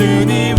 예수님.